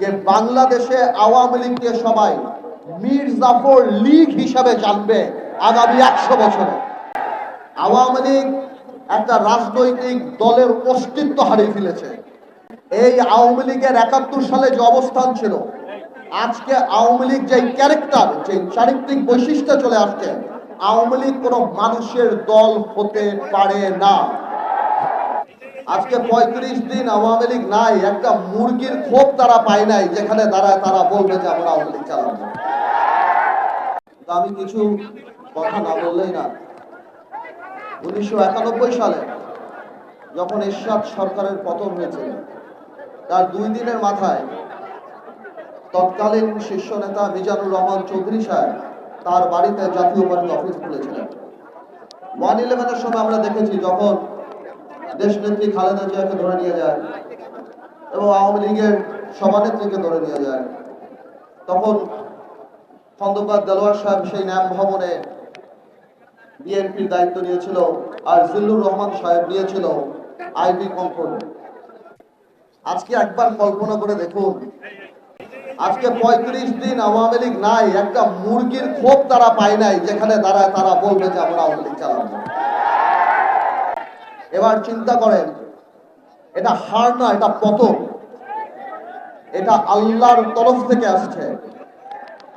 যে বাংলাদেশে আওয়ামী লীগকে সবাই মীর জাফর লীগ হিসাবে জানবে আগামী একশো বছরে। আওয়ামী লীগ একটা রাজনৈতিক দলের অস্তিত্ব হারিয়ে ফেলেছে। এই আওয়ামী লীগের একাত্তর সালে যে অবস্থান ছিল, আজকে আওয়ামী লীগ যে ক্যারেক্টার যে চারিত্রিক বৈশিষ্ট্য চলে আসছে, আওয়ামী লীগ কোনো মানুষের দল হতে পারে না। আজকে পঁয়ত্রিশ দিন আওয়ামী লীগ নাই, একটা মুরগির ক্ষোভ তারা পায় নাই, যেখানে দাঁড়ায় তারা বলবে যে আমরা আওয়ামী লীগ চালাবো। আমি কিছু কথা না বললেই না। উনিশশো একানব্বই সালে যখন এরশাদ সরকারের পতন হয়েছিল তার দুই দিনের মাথায় তৎকালীন শীর্ষ নেতা মিজানুর রহমান চৌধুরী সাহেব তার বাড়িতে জাতীয় পার্টি অফিস খুলেছিলেন। ওয়ান ইলেভেনের সময় আমরা দেখেছি যখন দেশ নেত্রী খালেদা জিয়াকে ধরে নিয়ে যায় এবং আওয়ামী লীগের সভানেত্রীকে ধরে নিয়ে যায়। তখন খন্দকার দেলোয়ার সাহেব সেই ন্যাম ভবনে বিএনপির দায়িত্ব নিয়েছিল আর জিল্লুর রহমান সাহেব নিয়েছিল আইবি কম্পন আজকে একবার কল্পনা করে দেখুন, আজকে পঁয়ত্রিশ দিন আওয়ামী লীগ নাই, একটা মুরগির ক্ষোভ তারা পায় নাই যেখানে দাঁড়ায় তারা বলবে যে আমরা আওয়ামী লীগ চালাবো। এবার চিন্তা করেন, এটা হার না, এটা পতন। এটা আল্লাহর তরফ থেকে আসছে।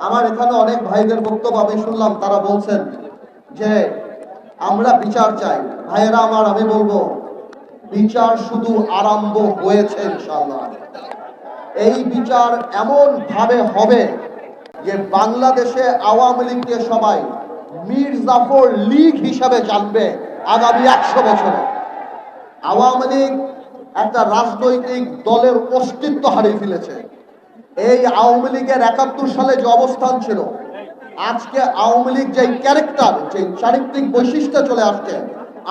আমার এখানে অনেক ভাইদের বক্তব্য আমি শুনলাম, তারা বলছেন যে, আমরা বিচার চাই। ভাইয়েরা আমার, আমি বলব, বিচার শুধু আরম্ভ হয়েছে ইনশাল্লাহ এই বিচার এমন ভাবে হবে যে বাংলাদেশে আওয়ামী লীগকে সবাই মীর জাফর লীগ হিসাবে জানবে আগামী একশো বছরে। আওয়ামী লীগ একটা রাজনৈতিক দলের অস্তিত্ব হারিয়ে ফেলেছে। এই আওয়ামী লীগের একাত্তর সালে যে অবস্থান ছিল, আজকে আওয়ামী লীগ যে ক্যারেক্টার যে চারিত্রিক বৈশিষ্ট্য চলে আসছে,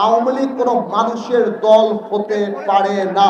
আওয়ামী লীগ কোনো মানুষের দল হতে পারে না।